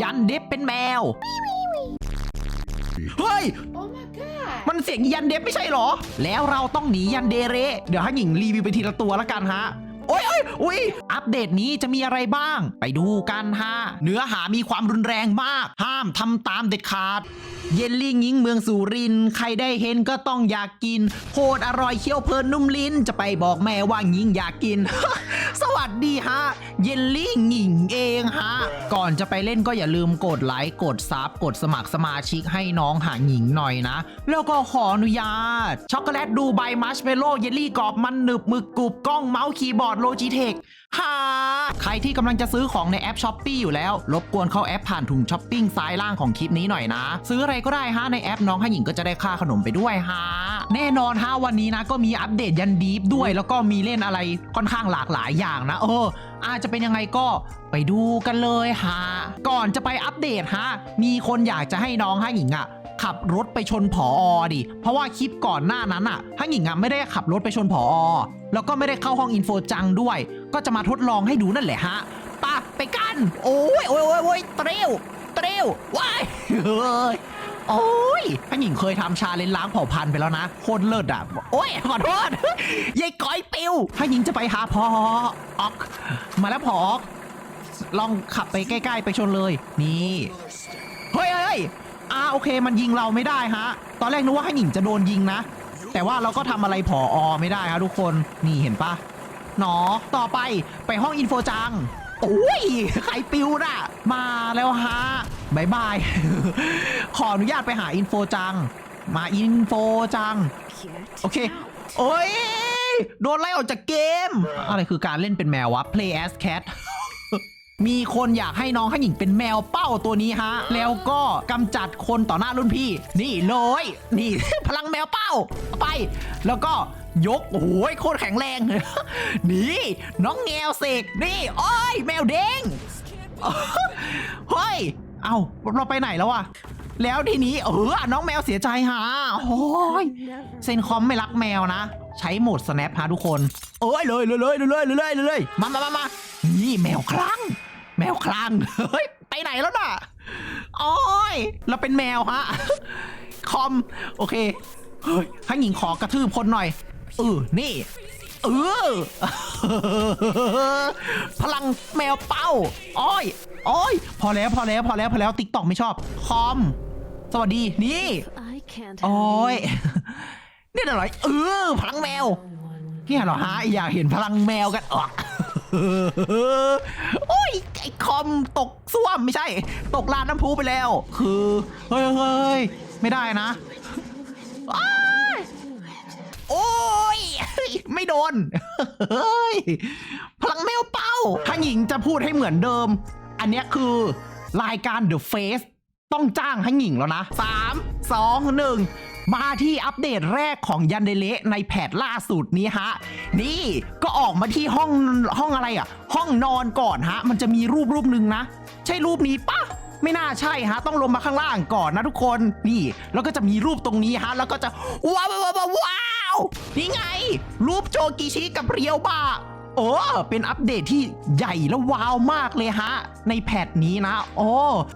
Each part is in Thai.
ยันเด็บเป็นแมว เฮ้ย Oh my god มันเสียงยันเดฟไม่ใช่เหรอ แล้วเราต้องหนียันเดเร เดี๋ยวให้หญิงรีวิวไปทีละตัวแล้วกันฮะ โอ้ยโอ้ยอุ้ยอัปเดตนี้จะมีอะไรบ้าง ไปดูกันฮะ เนื้อหามีความรุนแรงมาก ห้ามทำตามเด็ดขาด เยลลี่งิ้งเมืองสุรินทร์ใครได้เห็นก็ต้องอยากกินโคตรอร่อยเคี้ยวเพลินนุ่มลิ้น จะไปบอกแม่ว่างิ้งอยากกิน สวัสดีฮะ เยลลี่งิงเองฮะ ก่อนจะไปเล่นก็อย่าลืมกดไลค์ กดซับ กดสมัครสมาชิกให้น้องหาหญิงหน่อยนะ แล้วก็ขออนุญาต ช็อกโกแลตดูใบมัชเมลโล่เยลลี่กรอบมันหนึบหมึกกรุบกล้องเมาส์คีย์บอร์ดโลจิเทคฮาใครที่กำลังจะซื้อของในแอปช้อปปีอยู่แล้ว รบกวนเข้าแอปผ่านถุงช้อปปิ้งซ้ายล่างของคลิปนี้หน่อยนะ ซื้ออะไรก็ได้ฮะในแอปน้องให้หญิงก็จะได้ค่าขนมไปด้วยฮะแน่นอนฮะวันนี้นะก็มีอัปเดตยันดีฟด้วย แล้วก็มีเล่นอะไรค่อนข้างหลากหลายอย่างนะ เออ อาจจะเป็นยังไงก็ไปดูกันเลยฮะก่อนจะไปอัปเดตฮะมีคนอยากจะให้น้องให้หญิงอะขับรถไปชนผออดิ เพราะว่าคลิปก่อนหน้านั้นอะให้หญิงอะไม่ได้ขับรถไปชนผออแล้วก็ไม่ได้เข้าห้องอินโฟจังด้วย ก็จะมาทดลองให้ดูนั่นแหละฮะปะไปกัน โอ้ยโอ้ยโอ้ยโอ้ยเตรียวเตรียวว้ายเฮ้ย โอ้ยท่านหญิงเคยทำชาเลนจ์ล้างเผ่าพันธุ์ไปแล้วนะโคตรเลิศอะ โอ้ยขอโทษ ยายก้อยปิวท่านหญิงจะไปหาพอออก มาแล้วพออกลองขับไปใกล้ ๆ ไปชนเลย นี่ เฮ้ยเฮ้ยเฮ้ยอ่าโอเค มันยิงเราไม่ได้ฮะ ตอนแรกนึกว่าให้หญิงจะโดนยิงนะ แต่ว่าเราก็ทำอะไรผออไม่ได้ครับทุกคน นี่เห็นปะหนอ ต่อไปไปห้องอินโฟจัง โอ้ยใครปิวน่ะ มาแล้วฮะบายบาย ขออนุญาตไปหาอินโฟจัง มาอินโฟจัง โอเค โอ้ย โดนไล่ออกจากเกม อะไรคือการเล่นเป็นแมววะ play as cat มีคนอยากให้น้องให้หญิงเป็นแมวเป้าตัวนี้ฮะ แล้วก็กำจัดคนต่อหน้ารุ่นพี่ นี่เลย นี่ พลังแมวเป้า ไป แล้วก็ ยก โอ้โหโคตรแข็งแรง นี่น้องแงวเสกนี่โอ้ยแมวเด้งเฮ้ย เอ้าเราไปไหนแล้วอะแล้วทีนี้เออน้องแมวเสียใจฮะโอ้ยเซนคอมไม่รักแมวนะ ใช้โหมด snap ฮะทุกคน เอ้ยเลยเลยเลยเลยเลยเลยเลยมามามามานี่แมวคลั่งแมวคลั่งเฮ้ยไปไหนแล้วน่ะโอ้ยเราเป็นแมวฮะ คอม โอเค เฮ้ยให้หญิงขอกระทืบคนหน่อย เออนี่ เออ พลังแมวเป้า อ้อย อ้อย พอแล้วพอแล้วพอแล้วพอแล้วติ๊กตอกไม่ชอบ คอม สวัสดี นี่ I can't โอ้ย have นี่อะไรเออ พลังแมว เนี่ยเหรอฮะ อยากเห็นพลังแมวกันออกโอ้ย ไอ้คอมตกส้วมไม่ใช่ ตกลานน้ำพุไปแล้ว คือ เฮ้ยเฮ้ยไม่ได้นะอ้าย โอ้ย ไม่โดน เฮ้ย พลังแมวเป้าถ้าหญิงจะพูดให้เหมือนเดิม อันเนี้ยคือรายการ The Face ต้องจ้างให้หญิงแล้วนะ 3 2 1 มาที่อัปเดตแรกของยันเดเละในแพทล่าสุดนี้ฮะ นี่ก็ออกมาที่ห้องห้องอะไรอะ ห้องนอนก่อนฮะ มันจะมีรูปรูปหนึ่งนะ ใช่รูปนี้ปะไม่น่าใช่ฮะ ต้องลงมาข้างล่างก่อนนะทุกคน นี่ แล้วก็จะมีรูปตรงนี้ฮะ แล้วก็จะว้าวว้าวว้าวว้าว นี่ไง รูปโจกิชิกับเรียวบาโอ้เป็นอัปเดตที่ใหญ่และว้าวมากเลยฮะ ในแพทนี้นะ โอ้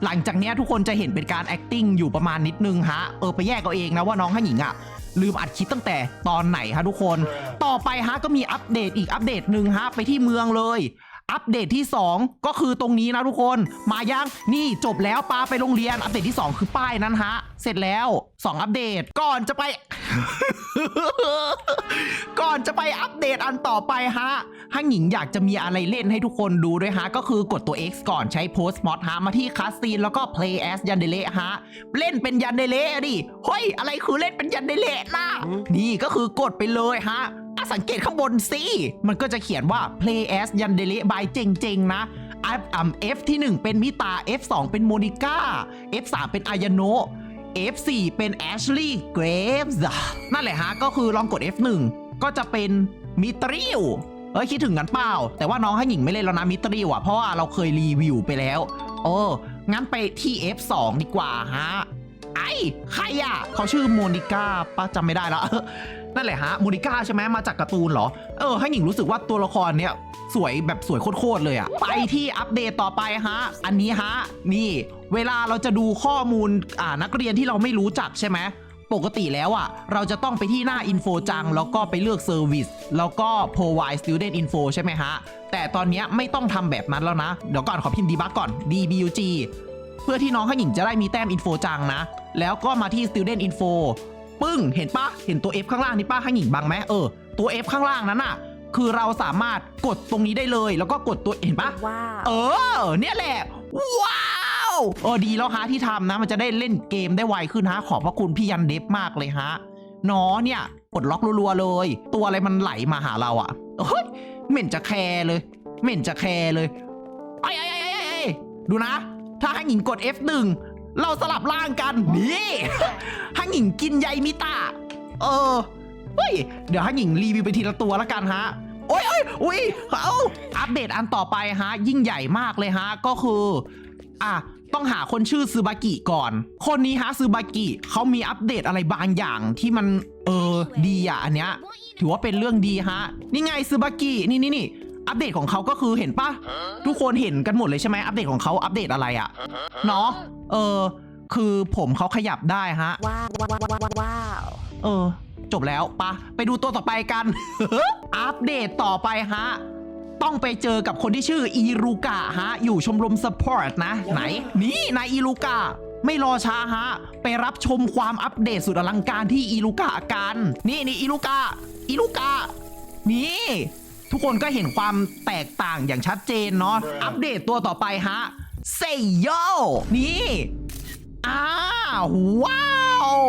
หลังจากเนี้ยทุกคนจะเห็นเป็นการ acting อยู่ประมาณนิดนึงฮะ เออไปแยกเอาเองนะว่าน้องห้หญิงอะลืมอัดคลิปตั้งแต่ตอนไหนฮะทุกคน ต่อไปฮะก็มีอัปเดตอีกอัปเดตหนึ่งฮะ ไปที่เมืองเลยอัปเดตที่ 2 ก็คือตรงนี้นะทุกคน มายังนี่จบแล้วปาไปโรงเรียน อัปเดตที่ 2 คือป้ายนั้นฮะ เสร็จแล้ว 2อัปเดตก่อนจะไป ก่อนจะไปอัปเดตอันต่อไปฮะฮั่งหญิงอยากจะมีอะไรเล่นให้ทุกคนดูด้วยฮะ ก็คือกดตัว X ก่อนใช้ Post Mod ฮะ มาที่คัสซีนแล้วก็ Play as ยันเดเลฮะ เล่นเป็นยันเดเลอะดิเฮ้ย อะไรคือเล่นเป็นยันเดเลนะนี่ก็คือกดไปเลยฮะอะสังเกตข้างบนสิ มันก็จะเขียนว่า Play as ยันเดเล by เจงเจงนะ F อ่ำ F ที่ 1 เป็นมิตา F 2 เป็นโมนิก้า F 3 เป็นอายาโนะ F4 เป็น Ashley Graves นั่นแหละฮะ ก็คือลองกด F1 ก็จะเป็นมิตริวเอ้ยคิดถึงกันเปล่า แต่ว่าน้องให้หญิงไม่เล่นแล้วนะมิตริวอะ เพราะว่าเราเคยรีวิวไปแล้ว โอ้งั้นไปที่ F2 ดีกว่าฮะ ไอ้ ใครอะ เขาชื่อโมนิก้าปะจำไม่ได้แล้ว นั่นแหละฮะโมนิก้าใช่ไหมมาจากการ์ตูนเหรอ เออ ให้หญิงรู้สึกว่าตัวละครเนี้ยสวยแบบสวยโคตรเลยอะไปที่อัปเดตต่อไปฮะ อันนี้ฮะ นี่ เวลาเราจะดูข้อมูลอ่านักเรียนที่เราไม่รู้จักใช่ไหมปกติแล้วอะ เราจะต้องไปที่หน้า info จัง แล้วก็ไปเลือก service แล้วก็ provide student info ใช่ไหมฮะ แต่ตอนนี้ไม่ต้องทำแบบนั้นแล้วนะ เดี๋ยวก่อนขอพิมพ์ debug ก่อน dbug เพื่อที่น้องข้าหญิงจะได้มีแต้ม info จังนะ แล้วก็มาที่ student info ปึ้ง เห็นปะเห็นตัว F ข้างล่างนี่ปะข้าหญิงบังไหมเออ ตัว F ข้างล่างนั้นน่ะ คือเราสามารถกดตรงนี้ได้เลย แล้วก็กดตัวเห็นปะว้าวเออ เนี่ยแหละ ว้าวเออดีแล้วฮะที่ทำนะ มันจะได้เล่นเกมได้ไวขึ้นฮะ ขอบพระคุณพี่ยันเดฟมากเลยฮะเนาะเนี่ยกดล็อกรัวๆเลย ตัวอะไรมันไหลมาหาเราอะ่ะเฮ้ยเหม็นจะแคร์เลยเหม็นจะแคร์เลยไอ้ไอ้ไอ้ไอ้ไอ้ดูนะ ถ้าให้หญิงกด F1 เราสลับร่างกัน นี่ให้หญิงกินใยมิตาเออเฮ้ย เดี๋ยวให้หญิงรีวิวไปทีละตัวแล้วกันฮะ โอ้ยโอ้ยอุ้ยเอาอัปเดตอันต่อไปฮะ ยิ่งใหญ่มากเลยฮะ ก็คือ อะ ต้องหาคนชื่อซูบากิก่อน คนนี้ฮะซูบากิเขามีอัปเดตอะไรบางอย่างที่มัน เออ ดีอะ อันเนี้ย ถือว่าเป็นเรื่องดีฮะ นี่ไงซูบากิ นี่นี่นี่ อัปเดตของเขาก็คือเห็นปะทุกคนเห็นกันหมดเลยใช่ไหมอัปเดตของเขาอัปเดตอะไรอะเนาะเออ คือผมเขาขยับได้ฮะว้าวว้าวว้าวว้าวว้าวเออ จบแล้วปะไปดูตัวต่อไปกัน อัปเดตต่อไปฮะ ต้องไปเจอกับคนที่ชื่ออีรูกะฮะ อยู่ชมรมสปอร์ตนะ ไหน นี่นายอีรูกะไม่รอช้าฮะ ไปรับชมความอัปเดตสุดอลังการที่อีรูกะกัน นี่นี่อีรูกะอีรูกะนี่ ทุกคนก็เห็นความแตกต่างอย่างชัดเจนเนาะอัปเดตตัวต่อไปฮะเซโยนี่อ้าวว้าว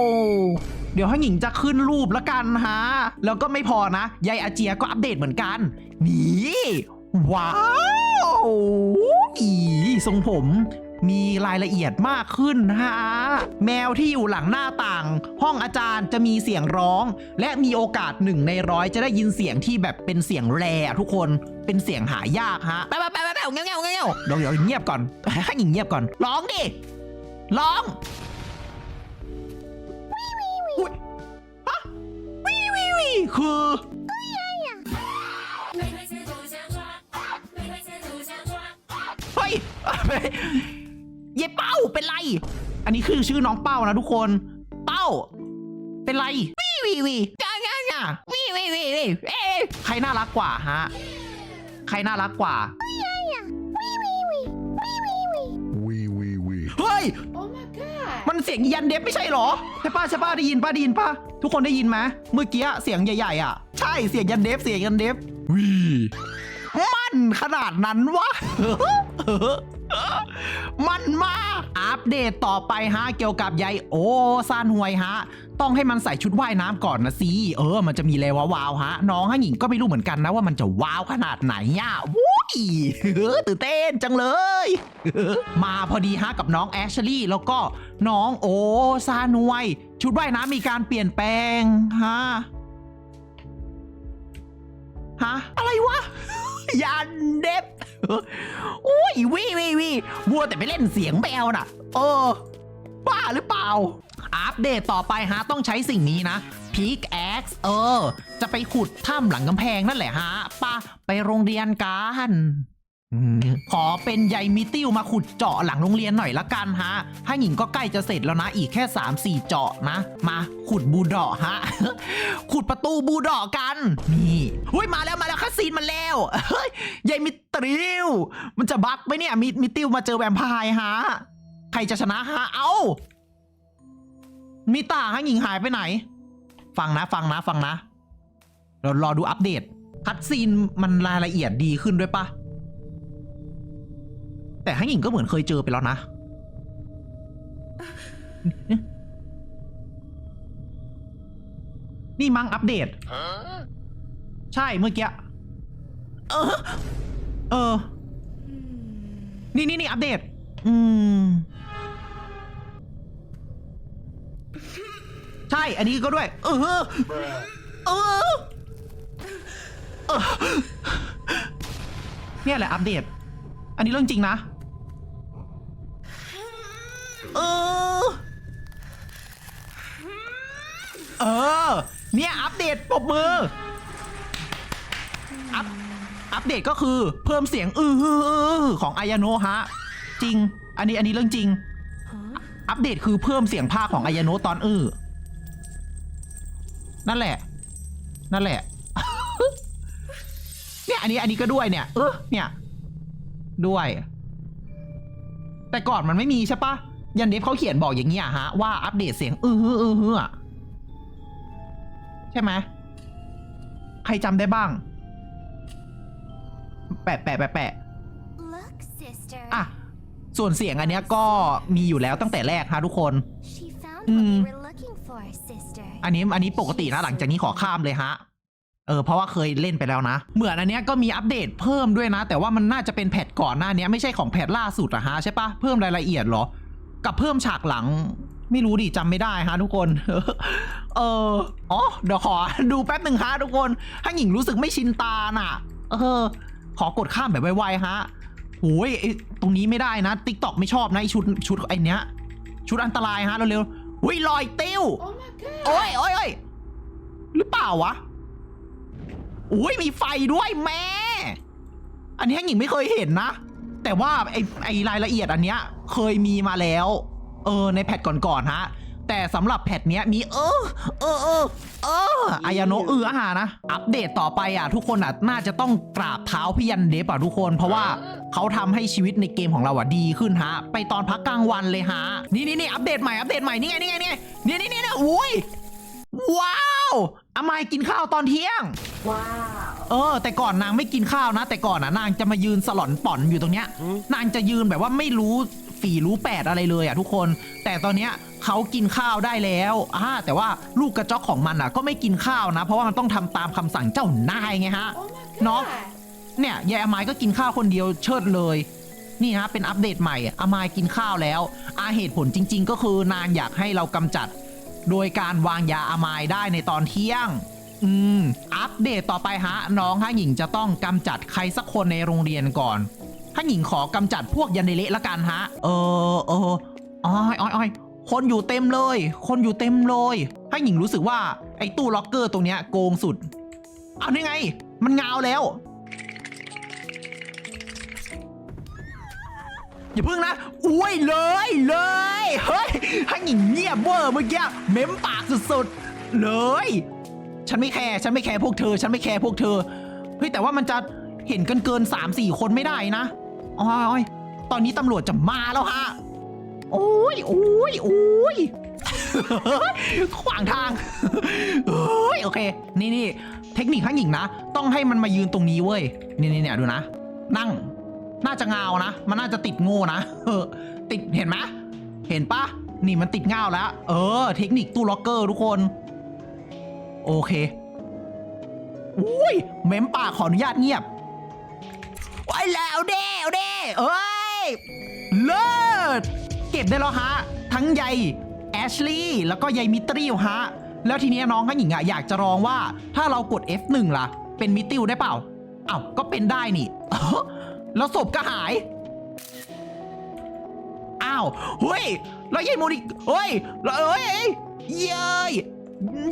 เดี๋ยวให้หญิงจะขึ้นรูปแล้วกันฮะ แล้วก็ไม่พอนะยายอาเจียก็อัปเดตเหมือนกัน นี่ ว้าวอีทรงผม มีรายละเอียดมากขึ้นฮะแมวที่อยู่หลังหน้าต่าง ห้องอาจารย์จะมีเสียงร้อง และมีโอกาสหนึ่งในร้อยจะได้ยินเสียงที่แบบเป็นเสียงแรอะทุกคนเป็นเสียงหายากฮะไปไปไปไปไปเงี้ยวเงี้ยวเงี้ยวเดี๋ยวเดี๋ยวเงียบก่อนให้หญิงเงียบก่อน ร้องดิร้องฮะวิวิวิคือ นนี้คือชื่อน้องเป้านะทุกคน เป้า เป็นไรวิวิวิกางางาวิวิวิวิเอ๊ะใครน่ารักกว่าฮะ ใครน่ารักกว่า Wee wee wee. เฮ้ย Oh my god！มันเสียงยันเดฟไม่ใช่เหรอใช่ป้าใช่ป้าได้ยินป้าได้ยินป้าทุกคนได้ยินไหมเมื่อกี้เสียงใหญ่ๆอะ ใช่เสียงยันเดฟเสียงยันเดฟวีมันขนาดนั้นวะ มันมากอัปเดตต่อไปฮะเกี่ยวกับยายโอซานหวยฮะ ต้องให้มันใส่ชุดว่ายน้ำก่อนนะสิเออ มันจะมีเลวว้าวฮะ น้องฮะหญิงก็ไม่รู้เหมือนกันนะว่ามันจะว้าวขนาดไหนอะวุ้ยตื่นเต้นจังเลย มาพอดีฮะกับน้องแอชลี่แล้วก็น้องโอซานวย ชุดว่ายน้ำมีการเปลี่ยนแปลงฮะฮะอะไรวะยันเด็บ อ้ยวิวิวิวัวแต่ไปเล่นเสียงแมวน่ะ เออ บ้าหรือเปล่า อัปเดตต่อไปฮะต้องใช้สิ่งนี้นะ Peak X เออ จะไปขุดถ้ำหลังกำแพงนั่นแหละฮะปะไปโรงเรียนกัน ขอเป็นใยมิติวมาขุดเจาะหลังโรงเรียนหน่อยละกันฮะ ถ้าหญิงก็ใกล้จะเสร็จแล้วนะ อีกแค่ 3-4 เจาะนะ มาขุดบูดอฮะ ขุดประตูบูดอกัน นี่หุ้ยมาแล้วมาแล้วคัสซีนมาแล้ว เฮ้ยยายมิตริว มันจะบักไหมเนี่ยมิมิติวมาเจอแวมพร์ฮะ ใครจะชนะฮะ เอามิตาฮะหญิงหายไปไหน ฟังนะฟังนะฟังนะ เรารอดูอัปเดต คัดซีนมันรายละเอียดดีขึ้นด้วยปะ แต่ให้หญิงก็เหมือนเคยเจอไปแล้วนะ นี่มั้งอัปเดต ใช่เมื่อกี้ เออ เออ นี่นี่นี่อัปเดต อืม ใช่ อันนี้ก็ด้วย เออ เออเออเนี่ยแหละอัปเดต อันนี้เรื่องจริงนะ เออ เนี่ยอัปเดตปรบมือ อัปอัปเดตก็คือเพิ่มเสียงอือฮืออื้อของอายาโนะฮะ จริง อันนี้อันนี้เรื่องจริง อัปเดตคือเพิ่มเสียงภาคของอายาโนะตอนอื้อนั่นแหละ นั่นแหละ เนี่ยอันนี้อันนี้ก็ด้วยเนี่ย เออเนี่ย ด้วย แต่ก่อนมันไม่มีใช่ปะยันเดฟเขาเขียนบอกอย่างเงี้ยฮะว่าอัปเดตเสียงอือฮืออือฮืออะ ใช่ไหมใครจำได้บ้าง แปะแปะแปะแปะ Look, sister. อะ ส่วนเสียงอันเนี้ยก็มีอยู่แล้วตั้งแต่แรกฮะทุกคน She found Mm. what we were looking for, sister. อันนี้อันนี้ปกตินะหลังจากนี้ขอข้ามเลยฮะ เออเพราะว่าเคยเล่นไปแล้วนะ เหมือนอันเนี้ยก็มีอัปเดตเพิ่มด้วยนะ แต่ว่ามันน่าจะเป็นแพทก่อนหน้าเนี้ยไม่ใช่ของแพทล่าสุดอะฮะใช่ปะเพิ่มรายละเอียดเหรอ กับเพิ่มฉากหลัง ไม่รู้ดิจำไม่ได้ฮะทุกคน เอออ๋อเดี๋ยวขอดูแป๊บหนึ่งฮะทุกคนถ้าหญิงรู้สึกไม่ชินตาน่ะ เออ ขอกดข้ามแบบไวๆฮะโอ้ยไอ้ตรงนี้ไม่ได้นะติ๊กต็อกไม่ชอบนะไอชุดชุดไอเนี้ย ชุดอันตรายฮะเร็วๆอุ้ยลอยติ้ว Oh my god. โอ้ยโอ้ยโอ้ยหรือเปล่าวะอุ้ยมีไฟด้วยแม่ อันนี้หญิงไม่เคยเห็นนะ แต่ว่าไอไอรายละเอียดอันเนี้ย เคยมีมาแล้ว เออในแพทก่อนๆฮะ แต่สำหรับแพทเนี้ยมีเออ เออเออเอออายาโนะเอออาหานะ อัปเดตต่อไปอะ ทุกคนอะน่าจะต้องกราบเท้าพี่ยันเดฟอะทุกคนเพราะว่าเขาทำให้ชีวิตในเกมของเราอะดีขึ้นฮะ ไปตอนพักกลางวันเลยฮะ นี่นี่นี่อัปเดตใหม่อัปเดตใหม่นี่ไงนี่ไงนี่ไงนี่นี่นี่นะอุ้ยว้าวอามายกินข้าวตอนเที่ยง Wow. เออ แต่ก่อนนางไม่กินข้าวนะ แต่ก่อนนะนางจะมายืนสลอนป่อนอยู่ตรงเนี้ย นางจะยืนแบบว่าไม่รู้ ฝีรู้แปดอะไรเลยอะทุกคน แต่ตอนเนี้ยเขากินข้าวได้แล้วอ่าแต่ว่าลูกกระจอกของมันอะก็ไม่กินข้าวนะ เพราะว่ามันต้องทำตามคำสั่งเจ้านายไงฮะ Oh my god. เนาะ เนี่ยยายอามายก็กินข้าวคนเดียวเชิดเลย นี่ฮะเป็นอัปเดตใหม่อามายกินข้าวแล้ว อาเหตุผลจริง ๆ ก็คือนางอยากให้เรากำจัด โดยการวางยาอามายได้ในตอนเที่ยง อืม อัปเดตต่อไปฮะ น้องฮะหญิงจะต้องกำจัดใครสักคนในโรงเรียนก่อน ฮะหญิงขอกำจัดพวกยันเดเละละกันฮะ เออเอออ้อยอ้อยอ้อยคนอยู่เต็มเลย คนอยู่เต็มเลยฮะหญิงรู้สึกว่าไอ้ตู้ล็อกเกอร์ตรงเนี้ยโกงสุด เอานี่ไง มันงาวแล้ว อย่าพึ่งนะอุ้ยเลยเลย เฮ้ยให้หญิงเงียบเวอร์เมื่อกี้เม้มปากสุดๆเลย ฉันไม่แคร์ฉันไม่แคร์พวกเธอ ฉันไม่แคร์พวกเธอ เฮ้ยแต่ว่ามันจะเห็นกันเกิน3 4คนไม่ได้นะ อ๋อยตอนนี้ตำรวจจะมาแล้วฮะโอ้ยโอ้ยโอ้ยขวางทางเฮ้ยโอเค นี่นี่เทคนิคข้างหญิงนะ ต้องให้มันมายืนตรงนี้เว้ย นี่นี่เนี่ยดูนะ นั่ง น่าจะเงานะ มันน่าจะติดโง่นะเออติดเห็นไหมเห็นปะนี่มันติดเงาแล้ว เออ เทคนิคตู้ล็อกเกอร์ทุกคน โอเคอุ้ยเม้มปากขออนุญาตเงียบ ไว้แล้วเด้เอาเด้เอ้ย เลิศ เก็บได้แล้วฮะ ทั้งใยแอชลีย์แล้วก็ใยมิตริวฮะ แล้วทีเนี้ยน้องข้างหญิงอะอยากจะลองว่า ถ้าเรากด F1 ล่ะ เป็นมิติวได้เปล่าอ้าวก็เป็นได้นี่ แล้วศพก็หาย อ้าวเฮ้ยแล้วยายโมนิเฮ้ยแล้วเอ้ยเอ้ยเย้ย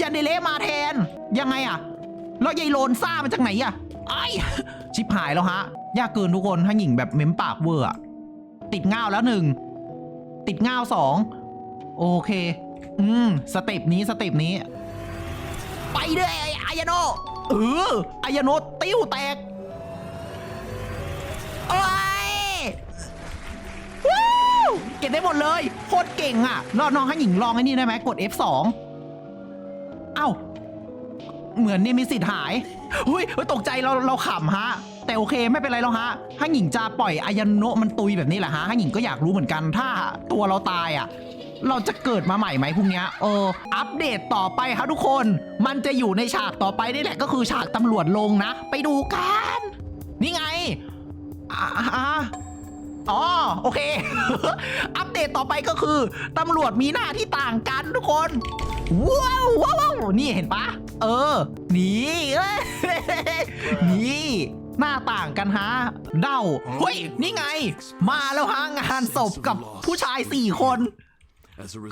ยันเดเลมาแทน ยังไงอะแล้วยายโลนซ่ามาจากไหนอะไอ้ ชิบหายแล้วฮะ ยากเกินทุกคนถ้าหญิงแบบเม้มปากเวอร์อะติดง่าวแล้วหนึ่ง ติดง่าวสอง โอเค อืม สเต็ปนี้สเต็ปนี้ ไปเลยไอ้อายาโนเอออายาโนติ้วแตกโอ้ยวู้เก็บได้หมดเลย โคตรเก่งอะรอน้องให้หญิงลองไอ้นี่ได้ไหมกด F2 เหมือนนี่มีสิทธิ์หายเฮ้ยเฮ้ยตกใจเราเราขำฮะ แต่โอเคไม่เป็นไรแล้วฮะ ถ้าหญิงจะปล่อยอายาโนะมันตุยแบบนี้แหละฮะถ้าหญิงก็อยากรู้เหมือนกัน ถ้าตัวเราตายอะ เราจะเกิดมาใหม่ไหมพรุ่งนี้เออ อัปเดตต่อไปครับทุกคน มันจะอยู่ในฉากต่อไปนี่แหละก็คือฉากตำรวจลงนะ ไปดูกัน นี่ไงอ่า อ๋อโอเค อัปเดตต่อไปก็คือตำรวจมีหน้าที่ต่างกันทุกคนว้าวว้าวนี่เห็นปะเออ นี่เอ้ยนี่หน้าต่างกันฮะ เดาเฮ้ย นี่ไง มาแล้วฮะงานศพกับผู้ชายสี่คน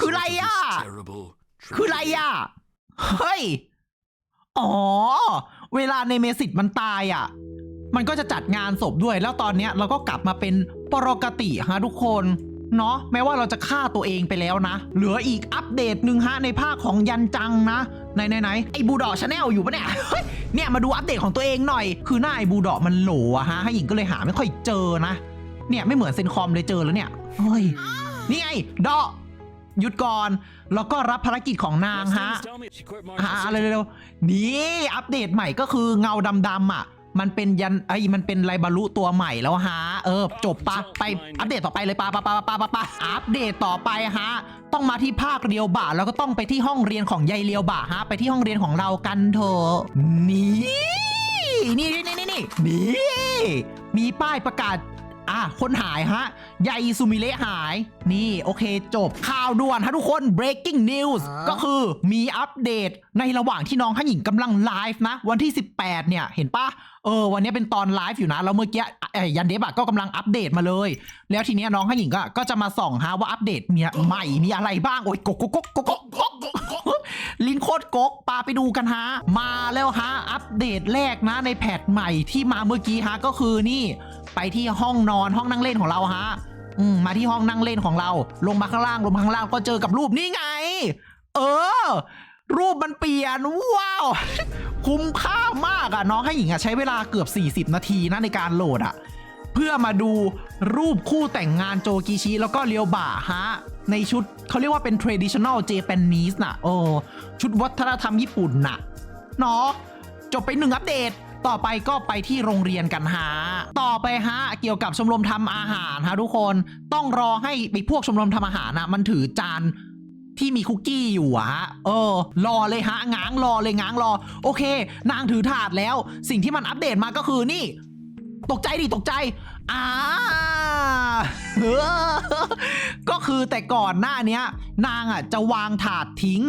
คืออะไรอะ คืออะไรอะ เฮ้ย อ๋อ เวลาในเมสิตมันตายอะ มันก็จะจัดงานศพด้วย แล้วตอนเนี้ยเราก็กลับมาเป็นปกติฮะทุกคนเนาะแม้ว่าเราจะฆ่าตัวเองไปแล้วนะ เหลืออีกอัปเดตหนึ่งฮะในภาคของยันจังนะไหนไหนไหนไอ้บูดอกชาแนลอยู่ปะเนี่ยเฮ้ยเนี่ยมาดูอัปเดตของตัวเองหน่อย คือหน้าไอ้บูดอกมันโหลอะฮะให้หญิงก็เลยหาไม่ค่อยเจอนะ เนี่ยไม่เหมือนเซนคอมเลยเจอแล้วเนี่ยเฮ้ยนี่ไงดอกหยุดก่อน แล้วก็รับภารกิจของนางฮะอ่าเร็วๆนี่อัปเดตใหม่ก็คือเงาดำๆอะ มันเป็นยันไอ้มันเป็นไลบารุตัวใหม่แล้วฮะเออ จบปะไปอัปเดตต่อไปเลยปะปะปะปะปะปะอัปเดตต่อไปฮะต้องมาที่ภาคเรียวบาแล้วก็ต้องไปที่ห้องเรียนของยายเรียวบาฮะไปที่ห้องเรียนของเรากันเถอะนี่นี่นี่นี่นี่นี่มีป้ายประกาศ อะคนหายฮะยายซูมิเลหาย นี่โอเคจบ ข่าวด่วนฮะทุกคน breaking news ก็คือมีอัปเดตในระหว่างที่น้องข้าหญิงกำลังไลฟ์นะ วันที่ 18 เนี่ย เห็นปะเออ วันนี้เป็นตอนไลฟ์อยู่นะ แล้วเมื่อกี้ยันเดบะก็กำลังอัปเดตมาเลย แล้วทีนี้น้องข้าหญิงก็ก็จะมาส่องฮะว่าอัปเดตเนี่ยใหม่มีอะไรบ้าง โอ้ยกกกกกกกลิ้นโคตรกกปลาไปดูกันฮะ มาแล้วฮะ อัปเดตแรกนะในแพทใหม่ที่มาเมื่อกี้ฮะก็คือนี่ ไปที่ห้องนอนห้องนั่งเล่นของเราฮะอืมมาที่ห้องนั่งเล่นของเรา ลงมาข้างล่างลงมาข้างล่างก็เจอกับรูปนี่ไง เออ รูปมันเปลี่ยนว้าวคุ้มค่ามากอะน้องให้หญิงอะใช้เวลาเกือบ 40 นาทีนะในการโหลดอะเพื่อมาดูรูปคู่แต่งงานโจกิชิ แล้วก็เรียวบะฮะ ในชุดเขาเรียกว่าเป็น traditional Japanese น่ะโอ้ชุดวัฒนธรรมญี่ปุ่นน่ะเนาะจบไปหนึ่งอัปเดต ต่อไปก็ไปที่โรงเรียนกันฮะต่อไปฮะเกี่ยวกับชมรมทำอาหารฮะทุกคนต้องรอให้ไอพวกชมรมทำอาหารนะมันถือจานที่มีคุกกี้อยู่อะฮะ เออ รอเลยฮะ ง้างรอเลยง้างรอ โอเค นางถือถาดแล้ว สิ่งที่มันอัปเดตมาก็คือนี่ ตกใจดิ ตกใจ อ่า ก็คือแต่ก่อนหน้าเนี้ยนางอะจะวางถาดทิ้ง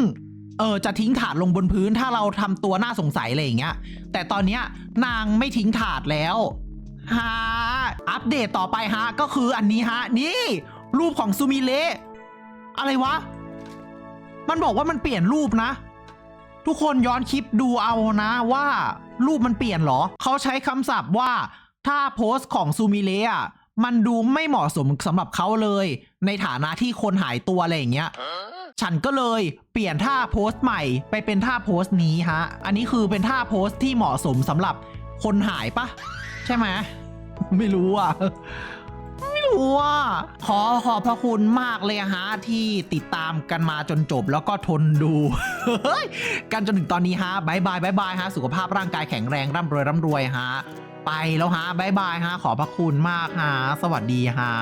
เออจะทิ้งถาดลงบนพื้นถ้าเราทำตัวน่าสงสัยอะไรอย่างเงี้ย แต่ตอนเนี้ยนางไม่ทิ้งถาดแล้วฮะอัปเดตต่อไปฮะก็คืออันนี้ฮะนี่ รูปของซูมิเละอะไรวะ มันบอกว่ามันเปลี่ยนรูปนะ ทุกคนย้อนคลิปดูเอานะว่ารูปมันเปลี่ยนเหรอ เขาใช้คำศัพท์ว่าถ้าโพสต์ของซูมิเละอะมันดูไม่เหมาะสมสำหรับเขาเลย ในฐานะที่คนหายตัวอะไรอย่างเงี้ย ฉันก็เลยเปลี่ยนท่าโพสต์ใหม่ไปเป็นท่าโพสต์นี้ฮะ อันนี้คือเป็นท่าโพสต์ที่เหมาะสมสำหรับคนหายปะใช่ไหมไม่รู้อะไม่รู้อะขอขอบพระคุณมากเลยฮะที่ติดตามกันมาจนจบแล้วก็ทนดูกันจนถึงตอนนี้ฮะบายบายบายบายฮะสุขภาพร่างกายแข็งแรงร่ำรวยร่ำรวยฮะไปแล้วฮะบายบายฮะขอพระคุณมากฮะสวัสดีฮะ